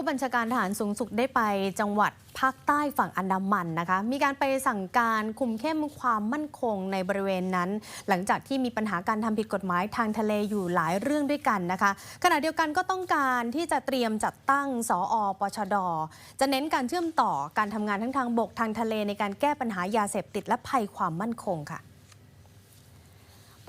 ผู้บัญชาการทหารสูงสุดได้ไปจังหวัดภาคใต้ฝั่งอันดามันนะคะ มีการไปสั่งการคุมเข้มความมั่นคงในบริเวณนั้น หลังจากที่มีปัญหาการทำผิดกฎหมายทางทะเลอยู่หลายเรื่องด้วยกันนะคะ ขณะเดียวกันก็ต้องการที่จะเตรียมจัดตั้งสออปชด จะเน้นการเชื่อมต่อการทำงานทั้งทางบกทางทะเลในการแก้ปัญหายาเสพติดและภัยความมั่นคงค่ะ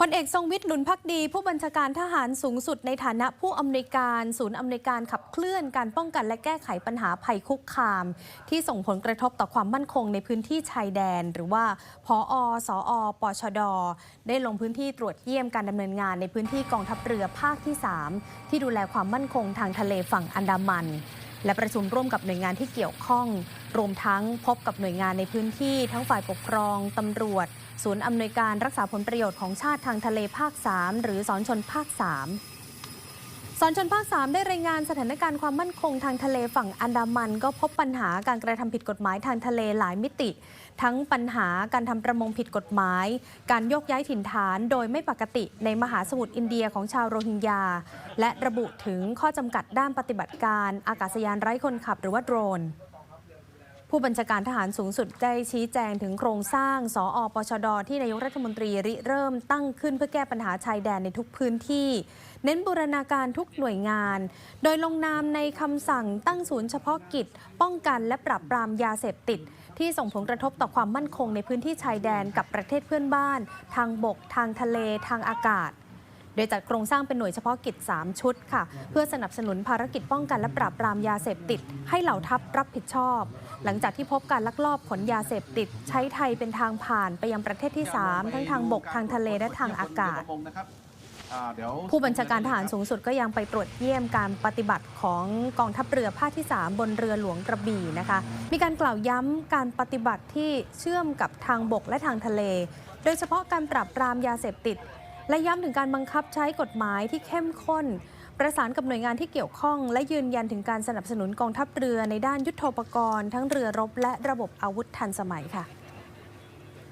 พลเอกทรงวิทย์หนุนพักดี ผู้บัญชาการทหารสูงสุดในฐานะผู้อำนวยการศูนย์อำนวยการขับเคลื่อนการป้องกันและแก้ไขปัญหาภัยคุกคาม ที่ส่งผลกระทบต่อความมั่นคงในพื้นที่ชายแดน หรือว่าพออสอปชด ได้ลงพื้นที่ตรวจเยี่ยมการดำเนินงานในพื้นที่กองทัพเรือภาคที่ 3 ที่ดูแลความมั่นคงทางทะเลฝั่งอันดามัน และประชุมร่วมกับหน่วยงานที่เกี่ยวข้อง รวมทั้งพบกับหน่วยงานในพื้นที่ทั้งฝ่ายปกครองตำรวจ ศูนย์อำนวยการรักษาผลประโยชน์ของชาติทางทะเลภาค 3 หรือสอนชนภาค 3 สอนชนภาค 3 ได้รายงานสถานการณ์ความมั่นคงทางทะเลฝั่งอันดามัน ก็พบปัญหาการกระทำผิดกฎหมายทางทะเลหลายมิติ ทั้งปัญหาการทำประมงผิดกฎหมาย การโยกย้ายถิ่นฐานโดยไม่ปกติในมหาสมุทรอินเดียของชาวโรฮิงญา และระบุถึงข้อจำกัดด้านปฏิบัติการ อากาศยานไร้คนขับหรือว่าโดรน ผู้บัญชาการทหารสูงสุดได้ชี้แจงถึงโครงสร้าง สออปชด ที่นายกรัฐมนตรีริเริ่มตั้งขึ้นเพื่อแก้ปัญหาชายแดนในทุกพื้นที่ เน้นบูรณาการทุกหน่วยงาน โดยลงนามในคำสั่งตั้งศูนย์เฉพาะกิจ ป้องกันและปราบปรามยาเสพติด ที่ส่งผลกระทบต่อความมั่นคงในพื้นที่ชายแดนกับประเทศเพื่อนบ้าน ทางบก ทางทะเล ทางอากาศ ดยจัดโครงสร้างเป็นหน่วยเฉพาะกิจ 3 ชุดค่ะ เพื่อสนับสนุนภารกิจป้องกันและปราบปรามยาเสพติด ให้เหล่าทัพรับผิดชอบ หลังจากที่พบการลักลอบขนยาเสพติด ใช้ไทยเป็นทางผ่านไปยังประเทศที่ 3 ทั้งทางบกทางทะเลและทางอากาศผู้บัญชาการทหารสูงสุดก็ยังไปตรวจเยี่ยมการปฏิบัติของกองทัพเรือภาคที่ 3 บนเรือหลวงกระบี่นะคะ มีการกล่าวย้ำการปฏิบัติที่เชื่อมกับทางบกและทางทะเล โดยเฉพาะการปราบปรามยาเสพติด และย้ำถึงการบังคับใช้กฎหมายที่เข้มข้น ประสานกับหน่วยงานที่เกี่ยวข้อง และยืนยันถึงการสนับสนุนกองทัพเรือในด้านยุทโธปกรณ์ ทั้งเรือรบและระบบอาวุธทันสมัยค่ะ